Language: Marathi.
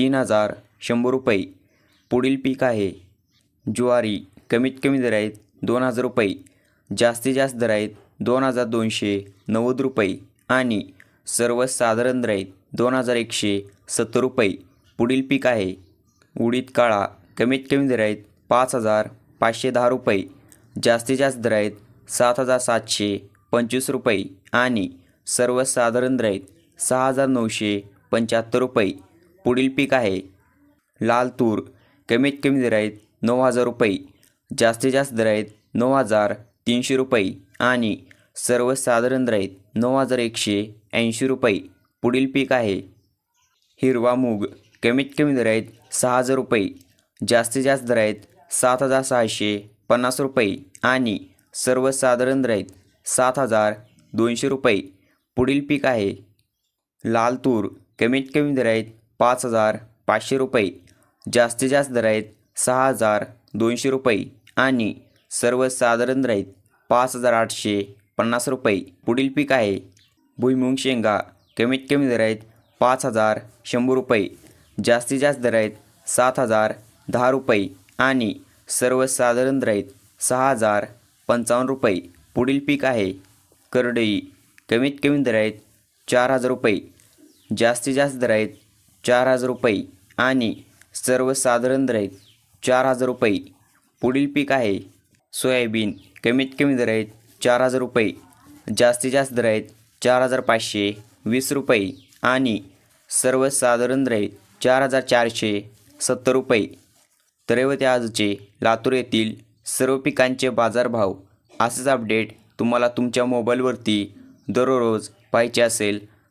तीन हजार शंभर रुपये. पुढील पीक आहे. ज्वारी कमीत कमी दर आहेत दोन हजार रुपये. जास्तीत जास्त दर आहेत दोन हजार दोनशे नव्वद रुपये. आणि सर्वसाधारण दर आहेत दोन हजार एकशे सत्तर रुपये. पुढील पीक आहे. उडीद काळा कमीत कमी दर आहेत पाच हजार पाचशे दहा रुपये. जास्तीत जास्त दर आहेत सात हजार सातशे पंचवीस रुपये. आणि सर्वसाधारण दर आहेत सहा हजार नऊशे पंच्याहत्तर रुपये. पुढील पीक आहे. लाल तूर कमीत कमी दर आहेत नऊ हजार रुपये जास्तीत जास्त दर आहेत नऊ हजार तीनशे रुपये आणि सर्वसाधारण दर आहेत नऊ हजार एकशे ऐंशी रुपये पुढील पीक आहे. हिरवा मूग कमीत कमी दर आहेत सहा हजार रुपये जास्तीत जास्त दर आहेत सात हजार सहाशे पन्नास रुपये आणि सर्वसाधारण दर आहेत सात हजार दोनशे रुपये पुढील पीक आहे. लाल तूर कमीत कमी दर आहेत पाच हजार पाचशे रुपये. जास्तीत जास्त दर आहेत सहा हजार दोनशे रुपये आणि सर्वसाधारण दर आहेत पाच हजार आठशे पन्नास रुपये. पुढील पीक आहे भुईमुंग शेंगा. कमीत कमी दर आहेत पाच हजार शंभर रुपये. जास्तीत जास्त दर आहेत सात हजार दहा रुपये आणि सर्वसाधारण दर आहेत सहा हजार पंचावन्न रुपये. पुढील पीक आहे करडई. कमीत कमी दर आहेत चार हजार रुपये. जास्तीत जास्त दर आहेत चार हजार रुपये आणि सर्वसाधारण दर चार हजार रुपये. पुढील पीक आहे. सोयाबीन कमीत कमी दर आहेत चार हजार रुपये. जास्तीत जास्त दर आहेत चार हजार पाचशे वीस रुपये आणि सर्वसाधारण दर आहेत चार हजार चारशे सत्तर रुपये. तर आजचे लातूर येथील सर्व पिकांचे बाजारभाव असेच अपडेट तुम्हाला तुमच्या मोबाईलवरती दररोज पाहिजे असेल.